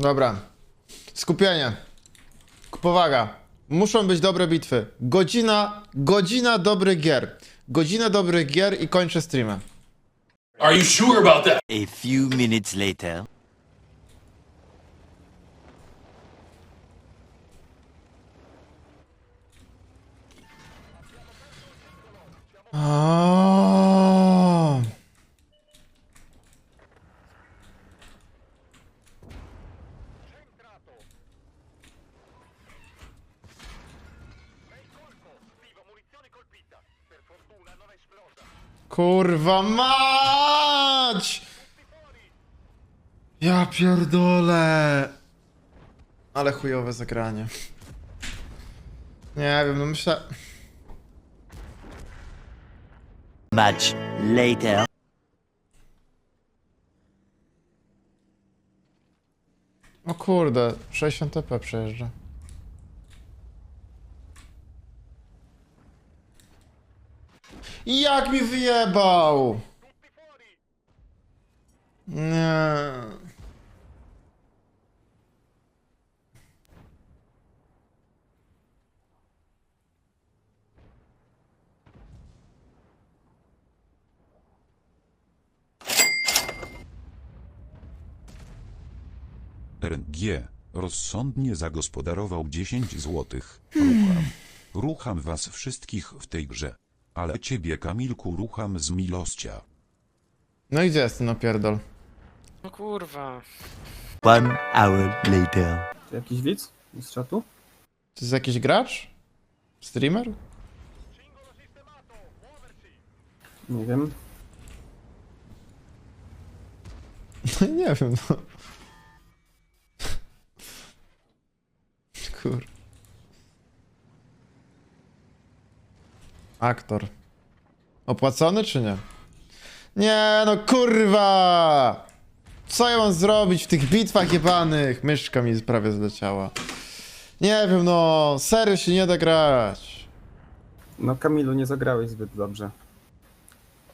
Dobra. Skupienie. Powaga. Muszą być dobre bitwy. Godzina, godzina dobrych gier. Godzina dobrych gier i kończę streama. Are you sure about that? A few minutes later. Aaaa. Kurwa mać! Ja pierdolę. Ale chujowe zagranie. Nie wiem, no myślę... Much later. O kurde, 60 TP przejeżdża. Jak mi wyjebał! Nie. RNG rozsądnie zagospodarował 10 złotych. Rucham. Rucham was wszystkich w tej grze. Ale ciebie Kamilku rucham z milościa. No i gdzie jest ten opierdol? No kurwa. One hour later. Czy jakiś widz z czatu? To jest jakiś gracz? Streamer? Nie wiem. nie wiem, no. Kur... Aktor. Opłacony czy nie? Nie, no kurwa! Co ja mam zrobić w tych bitwach jebanych? Myszka mi prawie zleciała. Nie wiem, no. Serio się nie da grać. No Kamilu, nie zagrałeś zbyt dobrze.